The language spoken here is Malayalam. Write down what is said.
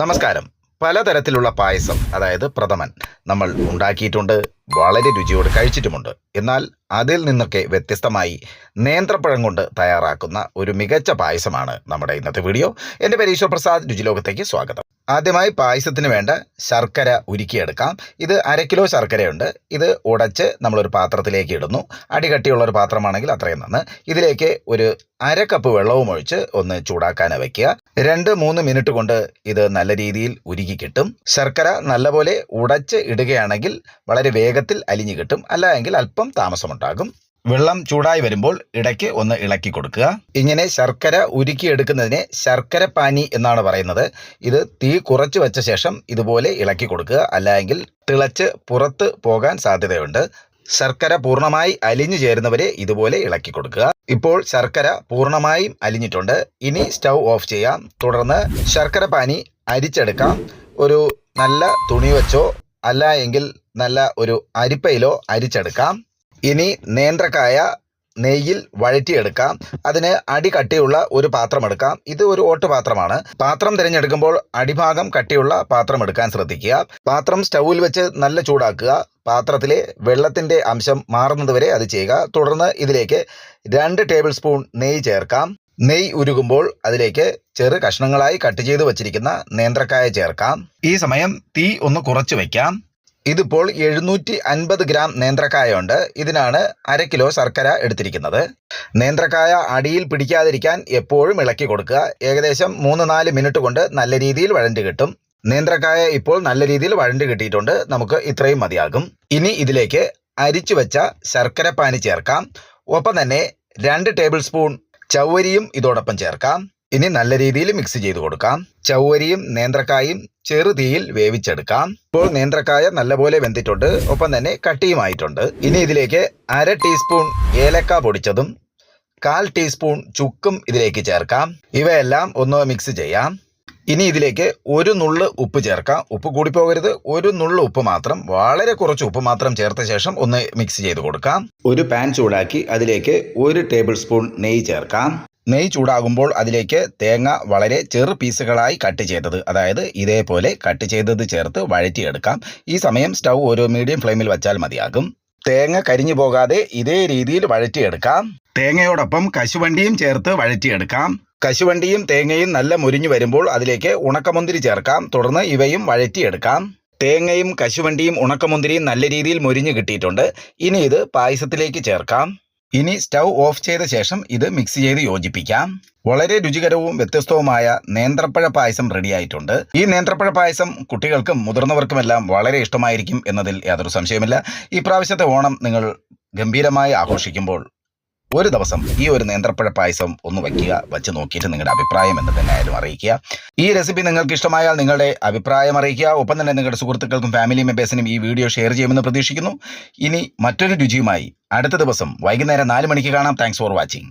നമസ്കാരം. പലതരത്തിലുള്ള പായസം അതായത് പ്രഥമൻ നമ്മൾ ഉണ്ടാക്കിയിട്ടുണ്ട് വളരെ രുചിയോട് കഴിച്ചിട്ടുമുണ്ട്. എന്നാൽ അതിൽ നിന്നൊക്കെ വ്യത്യസ്തമായി നേന്ത്രപ്പഴം കൊണ്ട് തയ്യാറാക്കുന്ന ഒരു മികച്ച പായസമാണ് നമ്മുടെ ഇന്നത്തെ വീഡിയോ. എന്റെ പേര് ഈശ്വർ പ്രസാദ് രുചിലോകത്തേക്ക് സ്വാഗതം. ആദ്യമായി പായസത്തിന് വേണ്ട ശർക്കര ഉരുക്കിയെടുക്കാം. ഇത് അര കിലോ ശർക്കരയുണ്ട്. ഇത് ഉടച്ച് നമ്മളൊരു പാത്രത്തിലേക്ക് ഇടുന്നു. അടികട്ടിയുള്ള ഒരു പാത്രമാണെങ്കിൽ അത്രയും നന്ന്. ഇതിലേക്ക് ഒരു അര കപ്പ് വെള്ളവും ഒഴിച്ച് ഒന്ന് ചൂടാക്കാൻ വയ്ക്കുക രണ്ട് മൂന്ന് മിനിറ്റ് കൊണ്ട് ഇത് നല്ല രീതിയിൽ ഉരുകി കിട്ടും. ശർക്കര നല്ലപോലെ ഉടച്ച് ഇടുകയാണെങ്കിൽ വളരെ വേഗത്തിൽ അലിഞ്ഞു കിട്ടും. അല്ല എങ്കിൽ അല്പം താമസമുണ്ടാകും. വെള്ളം ചൂടായി വരുമ്പോൾ ഇടയ്ക്ക് ഒന്ന് ഇളക്കി കൊടുക്കുക. ഇങ്ങനെ ശർക്കര ഉരുക്കിയെടുക്കുന്നതിനെ ശർക്കര പാനി എന്നാണ് പറയുന്നത്. ഇത് തീ കുറച്ച് വെച്ച ശേഷം ഇതുപോലെ ഇളക്കി കൊടുക്കുക. അല്ലെങ്കിൽ തിളച്ച് പുറത്ത് പോകാൻ സാധ്യതയുണ്ട്. ശർക്കര പൂർണമായി അലിഞ്ഞു ചേരുന്നവരെ ഇതുപോലെ ഇളക്കി കൊടുക്കുക. ഇപ്പോൾ ശർക്കര പൂർണമായും അലിഞ്ഞിട്ടുണ്ട്. ഇനി സ്റ്റൗ ഓഫ് ചെയ്യാം. തുടർന്ന് ശർക്കര പാനി അരിച്ചെടുക്കാം. ഒരു നല്ല തുണി വെച്ചോ അല്ല എങ്കിൽ നല്ല ഒരു അരിപ്പയിലോ അരിച്ചെടുക്കാം. ഇനി നേന്ത്രക്കായ നെയ്യിൽ വഴറ്റിയെടുക്കാം. അതിന് അടി കട്ടിയുള്ള ഒരു പാത്രം എടുക്കാം. ഇത് ഒരു ഓട്ട് പാത്രമാണ് പാത്രം തിരഞ്ഞെടുക്കുമ്പോൾ അടിഭാഗം കട്ടിയുള്ള പാത്രം എടുക്കാൻ ശ്രദ്ധിക്കുക. പാത്രം സ്റ്റൗവിൽ വെച്ച് നല്ല ചൂടാക്കുക. പാത്രത്തിലെ വെള്ളത്തിന്റെ അംശം മാറുന്നതുവരെ അത് ചെയ്യുക. തുടർന്ന് ഇതിലേക്ക് രണ്ട് ടേബിൾ സ്പൂൺ നെയ്യ് ചേർക്കാം. നെയ്യ് ഉരുകുമ്പോൾ അതിലേക്ക് ചെറു കഷ്ണങ്ങളായി കട്ട് ചെയ്ത് വച്ചിരിക്കുന്ന നേന്ത്രക്കായ ചേർക്കാം. ഈ സമയം തീ ഒന്ന് കുറച്ച് വയ്ക്കാം. ഇതിപ്പോൾ എഴുന്നൂറ്റി അൻപത് ഗ്രാം നേന്ത്രക്കായ ഉണ്ട് ഇതിനാണ് അര കിലോ ശർക്കര എടുത്തിരിക്കുന്നത്. നേന്ത്രക്കായ അടിയിൽ പിടിക്കാതിരിക്കാൻ എപ്പോഴും ഇളക്കി കൊടുക്കുക. ഏകദേശം മൂന്ന് നാല് മിനിറ്റ് കൊണ്ട് നല്ല രീതിയിൽ വഴണ്ട് കിട്ടും. നേന്ത്രക്കായ ഇപ്പോൾ നല്ല രീതിയിൽ വഴണ്ട് കിട്ടിയിട്ടുണ്ട്. നമുക്ക് ഇത്രയും മതിയാകും. ഇനി ഇതിലേക്ക് അരിച്ചു വെച്ച ശർക്കര പാനി ചേർക്കാം. ഒപ്പം തന്നെ രണ്ട് ടേബിൾ സ്പൂൺ ചവ്വരിയും ഇതോടൊപ്പം ചേർക്കാം. ഇനി നല്ല രീതിയിൽ മിക്സ് ചെയ്ത് കൊടുക്കാം. ചവ്വരിയും നേന്ത്രക്കായും ചെറുതീയിൽ വേവിച്ചെടുക്കാം. ഇപ്പോൾ നേന്ത്രക്കായ നല്ലപോലെ വെന്തിട്ടുണ്ട്. ഒപ്പം തന്നെ കട്ടിയുമായിട്ടുണ്ട്. ഇനി ഇതിലേക്ക് അര ടീസ്പൂൺ ഏലക്ക പൊടിച്ചതും കാൽ ടീസ്പൂൺ ചുക്കും ഇതിലേക്ക് ചേർക്കാം. ഇവയെല്ലാം ഒന്ന് മിക്സ് ചെയ്യാം. ഇനി ഇതിലേക്ക് ഒരു നുള്ള് ഉപ്പ് ചേർക്കാം. ഉപ്പ് കൂടി കൂടിപ്പോകരുത്. ഒരു നുള്ള് ഉപ്പ് മാത്രം വളരെ കുറച്ച് ഉപ്പ് മാത്രം ചേർത്ത ശേഷം ഒന്ന് മിക്സ് ചെയ്ത് കൊടുക്കാം. ഒരു പാൻ ചൂടാക്കി അതിലേക്ക് ഒരു ടേബിൾ സ്പൂൺ നെയ്യ് ചേർക്കാം. നെയ്യ് ചൂടാകുമ്പോൾ അതിലേക്ക് തേങ്ങ വളരെ ചെറു പീസുകളായി കട്ട് ചെയ്തത്. അതായത് ഇതേപോലെ കട്ട് ചെയ്തത് ചേർത്ത് വഴറ്റിയെടുക്കാം. ഈ സമയം സ്റ്റൗ ഒരു മീഡിയം ഫ്ലെയിമിൽ വച്ചാൽ മതിയാകും. തേങ്ങ കരിഞ്ഞു പോകാതെ ഇതേ രീതിയിൽ വഴറ്റിയെടുക്കാം. തേങ്ങയോടൊപ്പം കശുവണ്ടിയും ചേർത്ത് വഴറ്റിയെടുക്കാം. കശുവണ്ടിയും തേങ്ങയും നല്ല മുരിഞ്ഞു വരുമ്പോൾ അതിലേക്ക് ഉണക്കമുന്തിരി ചേർക്കാം. തുടർന്ന് ഇവയും വഴറ്റിയെടുക്കാം. തേങ്ങയും കശുവണ്ടിയും ഉണക്കമുന്തിരിയും നല്ല രീതിയിൽ മുരിഞ്ഞു കിട്ടിയിട്ടുണ്ട്. ഇനി ഇത് പായസത്തിലേക്ക് ചേർക്കാം. ഇനി സ്റ്റൗ ഓഫ് ചെയ്ത ശേഷം ഇത് മിക്സ് ചെയ്ത് യോജിപ്പിക്കാം. വളരെ രുചികരവും വ്യത്യസ്തവുമായ നേന്ത്രപ്പഴ പായസം റെഡിയായിട്ടുണ്ട് ഈ നേന്ത്രപ്പഴ പായസം കുട്ടികൾക്കും മുതിർന്നവർക്കുമെല്ലാം വളരെ ഇഷ്ടമായിരിക്കും എന്നതിൽ യാതൊരു സംശയമില്ല ഈ പ്രാവശ്യത്തെ ഓണം നിങ്ങൾ ഗംഭീരമായി ആഘോഷിക്കുമ്പോൾ ഒരു ദിവസം ഈ ഒരു നേന്ത്രപ്പഴ പായസം ഒന്ന് വയ്ക്കുക വെച്ച് നോക്കിയിട്ട് നിങ്ങളുടെ അഭിപ്രായം എന്ന് തന്നെ ആയാലും അറിയിക്കുക. ഈ റെസിപ്പി നിങ്ങൾക്ക് ഇഷ്ടമായാൽ നിങ്ങളുടെ അഭിപ്രായം അറിയിക്കുക. ഒപ്പം തന്നെ നിങ്ങളുടെ സുഹൃത്തുക്കൾക്കും ഫാമിലി മെമ്പേഴ്സിനും ഈ വീഡിയോ ഷെയർ ചെയ്യുമെന്ന് പ്രതീക്ഷിക്കുന്നു. ഇനി മറ്റൊരു രുചിയുമായി അടുത്ത ദിവസം വൈകുന്നേരം നാല് മണിക്ക് കാണാം. Thanks for watching